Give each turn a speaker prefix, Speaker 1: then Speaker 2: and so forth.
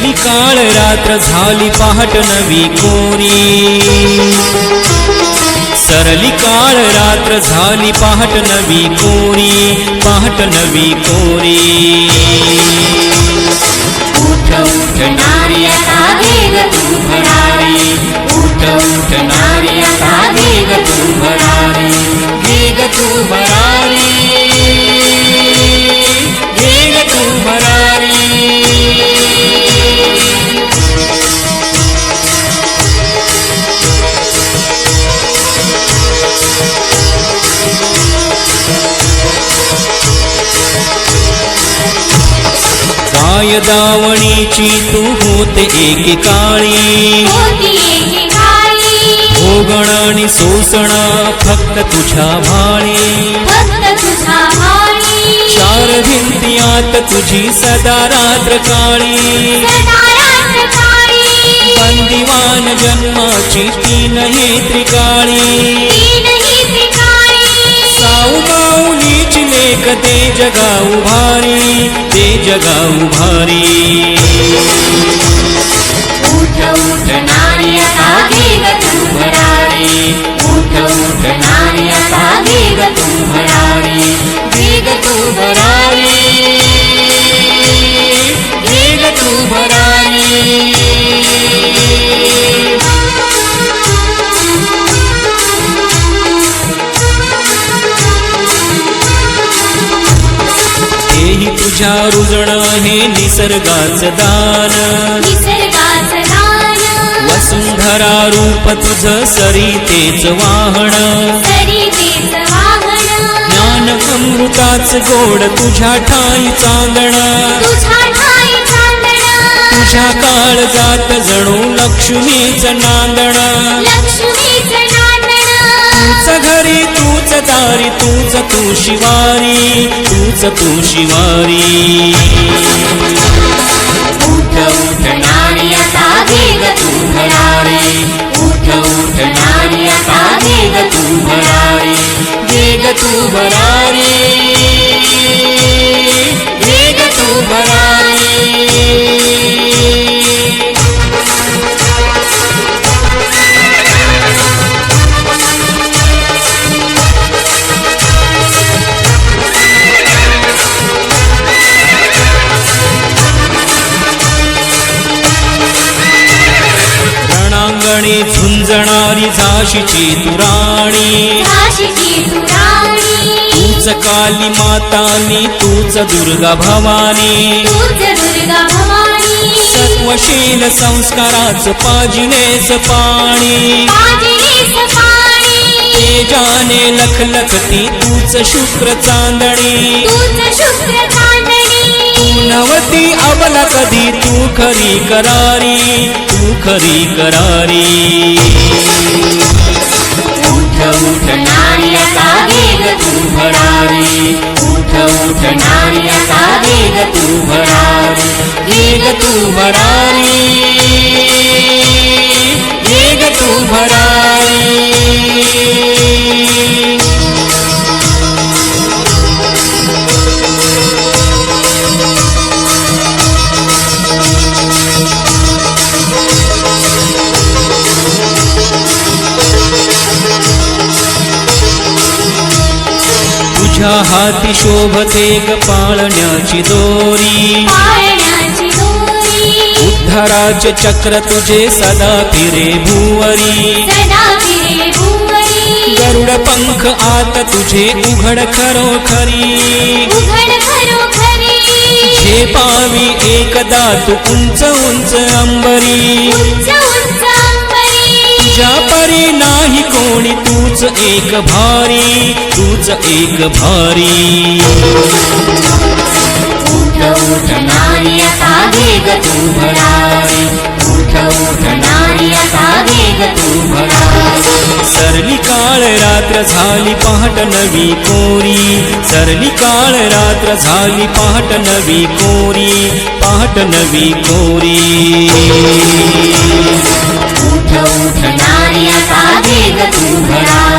Speaker 1: झाली काळ रात्र झाली पहाट नवी कोरी सरली काळ रात्र झाली पहाट नवी कोरी पहाट नवी कोरी
Speaker 2: उठ उठ वेग तू भरारी. उठ उठ वेग तू भरारी.
Speaker 1: वेग तू भरारी काय दावणीची तू होते
Speaker 2: एके काळी.
Speaker 1: भोगण आणि सोसण फक्त तुझ्या भाळी.
Speaker 2: फक्त तुझा भाळी.
Speaker 1: चार भिंतीयात तुझी सदा रात्र काळी. बंदिवान जन्माची तीन हे त्रिकाळी एक ते जगा उभारी ते जगा उभारी. रुजण हे निसर्गाच दान. वसुंधरा रूप तुझ सरितेच वाहन. ज्ञान अमृताच गोड तुझ्या ठाई चांदण.
Speaker 2: तुझ्या ठाई चांदण.
Speaker 1: तुझ्या काळ जात जणू लक्ष्मीच नांदण.
Speaker 2: शिवारी
Speaker 1: तूच तू शिवारी तूच तू शिवारी.
Speaker 2: उठ उठ नारी आता वेग तू भरारे उठ उठ नारी आता वेग तू भरारे
Speaker 1: वेग तू भरारी रणांगणी झुंजणारी झाशीची तुराणी तूच काली मातानी तूच दुर्गा भवानी. सत्वशील संस्काराच पाजिनेच पाणी. तेजाने लखलखती तूच शुक्र चांदणी. नवती अबला कधी तू खरी करारी. खरी करारी।
Speaker 2: उठ उठ आता वेग तू भरारी। उठ उठ नारी आता वेग तू भरारी।
Speaker 1: वेग तू भरारी तुझ्या हाती शोभते पाळण्याची दोरी. उद्धाराचे चक्र तुझे सदा फिरे भुवरी. गरुड पंख आत तुझे
Speaker 2: उघड खरोखरी.
Speaker 1: हे पावी एकदा तू उंच उंच अंबरी.
Speaker 2: उंच उंच अंबरी.
Speaker 1: तुझ्या परी नाही कोणी तूच एक भारी तूच एक भारी.
Speaker 2: उठ उठ नारी आता वेग तू भरारी. उठ उठ नारी आता वेग तू भरारी.
Speaker 1: सरली काळ रात्र झाली पहाट नवी कोरी. सरली काळ रात्र झाली पहाट नवी कोरी. पहाट नवी कोरी.
Speaker 2: उठ उठ नारी आता वेग तू भरारी. उठ उठ नारी आता वेग तू भरारी